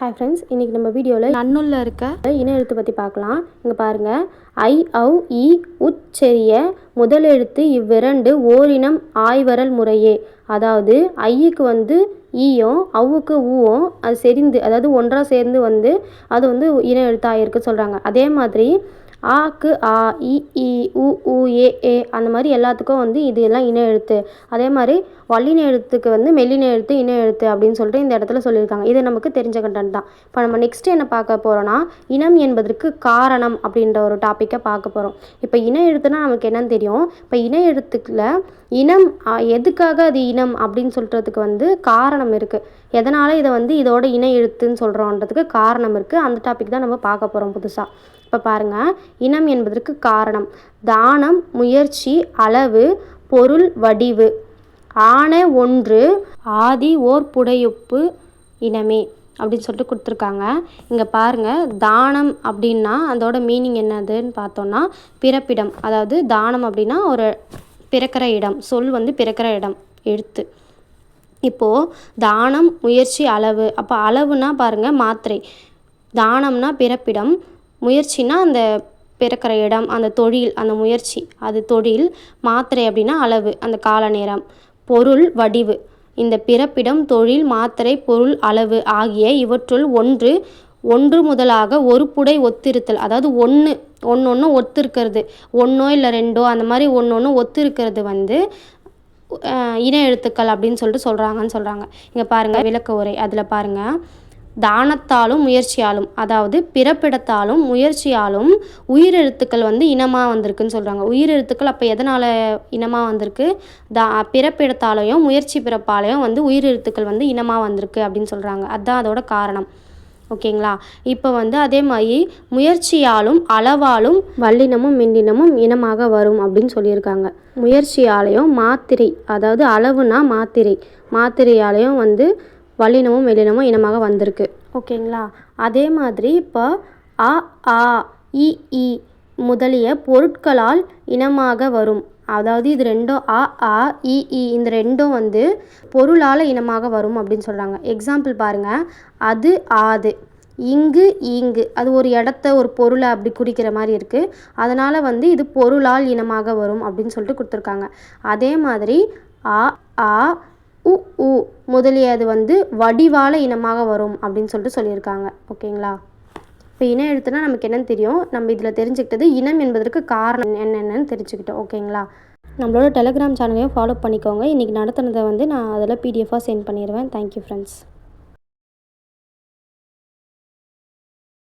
Hi friends இன்றைக்கி நம்ம வீடியோவில் நன்னுள்ள இருக்க இன எழுத்து பற்றி பார்க்கலாம். இங்கே பாருங்கள் ஐ ஔ இ உச்செரிய முதலெழுத்து இவ்விரண்டு ஓரினம் ஆய்வரல் முறையே. அதாவது ஐயுக்கு வந்து ஈயும் அவுக்கு ஊவும் அது செறிந்து அதாவது ஒன்றாக சேர்ந்து வந்து அது வந்து இன எழுத்தாயிருக்கு சொல்கிறாங்க அதே மாதிரி ஆக்கு ஆ இ உ உ ஏ ஏ அந்த மாதிரி எல்லாத்துக்கும் வந்து இது எல்லாம் இன எழுத்து. அதே மாதிரி வல்லின எழுத்துக்கு வந்து மெல்லின எழுத்து இன எழுத்து அப்படின்னு சொல்லிட்டு இந்த இடத்துல சொல்லியிருக்காங்க. இது நமக்கு தெரிஞ்ச கண்டென்ட் தான். இப்போ நம்ம நெக்ஸ்ட் என்ன பார்க்க போகிறோம்னா இனம் என்பதற்கு காரணம் அப்படின்ற ஒரு டாப்பிக்கை பார்க்க போகிறோம் இப்போ இன எழுத்துனா நமக்கு என்னன்னு தெரியும்? இப்போ இன எழுத்துக்களில் இனம் எதுக்காக அது இனம் அப்படின்னு சொல்கிறதுக்கு வந்து காரணம் இருக்குது எதனால் இதை வந்து இதோட இன எழுத்துன்னு சொல்கிறோன்றதுக்கு காரணம் இருக்குது அந்த டாபிக் தான் நம்ம பார்க்க போகிறோம் புதுசாக இப்போ பாருங்கள் இனம் என்பதற்கு காரணம். தானம் முயற்சி அளவு பொருள் வடிவு. ஆன ஒன்று ஆதி ஓர் புடையொப்பு இனமே அப்படின்னு சொல்லிட்டு கொடுத்துருக்காங்க. இங்கே பாருங்கள் தானம் அப்படின்னா அதோட மீனிங் என்னதுன்னு பார்த்தோன்னா பிறப்பிடம். அதாவது தானம் அப்படின்னா ஒரு பிறக்கிற இடம் சொல் வந்து பிறக்கிற இடம் எழுத்து. இப்போது தானம் முயற்சி அளவு. அப்போ அளவுனா பாருங்கள் மாத்திரை. தானம்னா பிறப்பிடம் முயற்சினா அந்த பிறக்கிற இடம் அந்த தொழில் அந்த முயற்சி. அது தொழில் மாத்திரை அப்படின்னா அளவு அந்த கால நேரம் பொருள் வடிவு. இந்த பிறப்பிடம் தொழில் மாத்திரை பொருள் அளவு ஆகிய இவற்றுள் ஒன்று ஒன்று முதலாக ஒரு புடை ஒத்திருத்தல். அதாவது ஒன்று ஒன்று ஒன்று ஒத்திருக்கிறது. ஒன்றோ இல்லை ரெண்டோ அந்த மாதிரி ஒன்று ஒன்று ஒத்திருக்கிறது வந்து இன எழுத்துக்கள் அப்படின்னு சொல்லிட்டு சொல்கிறாங்கன்னு சொல்கிறாங்க இங்கே பாருங்கள் விளக்க உரை. அதில் பாருங்கள் தானத்தாலும் முயற்சியாலும் அதாவது பிறப்பிடத்தாலும் முயற்சியாலும் உயிரெழுத்துக்கள் வந்து இனமாக வந்திருக்குன்னு சொல்கிறாங்க உயிரெழுத்துக்கள் அப்போ எதனால் இனமாக வந்திருக்கு? தா பிறப்பிடத்தாலையும் முயற்சி பிறப்பாலையும் வந்து உயிரெழுத்துக்கள் வந்து இனமாக வந்திருக்கு அப்படின்னு சொல்கிறாங்க அதுதான் அதோட காரணம். ஓகேங்களா? இப்போ வந்து அதே மாதிரி முயற்சியாலும் அளவாலும் வல்லினமும் மின்னினமும் இனமாக வரும் அப்படின்னு சொல்லியிருக்காங்க. முயற்சியாலையும் மாத்திரை அதாவது அளவுனா மாத்திரை. மாத்திரையாலையும் வந்து வல்லினமும் மெல்லினமும் இனமாக வந்திருக்கு. ஓகேங்களா? அதே மாதிரி இப்போ அ ஆ இ இ முதலிய பொருட்களால் இனமாக வரும். அதாவது இது ரெண்டும் அ ஆ இ இ இந்த ரெண்டும் வந்து பொருளால் இனமாக வரும் அப்படின்னு சொல்கிறாங்க எக்ஸாம்பிள் பாருங்கள் அது ஆது. இங்கு ஈங்கு அது ஒரு இடத்த ஒரு பொருளை அப்படி குறிக்கிற மாதிரி இருக்குது அதனால் வந்து இது பொருளால் இனமாக வரும் அப்படின்னு சொல்லிட்டு கொடுத்துருக்காங்க. அதே மாதிரி ஆ ஆ உ உ முதலியது வந்து வடிவால இனமாக வரும் அப்படின்னு சொல்லிட்டு சொல்லியிருக்காங்க. ஓகேங்களா? இப்போ இன எழுத்துனா நமக்கு என்னென்னு தெரியும். நம்ம இதில் தெரிஞ்சுக்கிட்டது இனம் என்பதற்கு காரணம் என்னென்னு தெரிஞ்சுக்கிட்டோம். ஓகேங்களா? நம்மளோட டெலிகிராம் சேனலையும் ஃபாலோ பண்ணிக்கோங்க. இன்றைக்கி நடத்துனதை வந்து நான் அதில் பிடிஎஃபாக சென்ட் பண்ணிடுவேன் தேங்க்யூ ஃப்ரெண்ட்ஸ்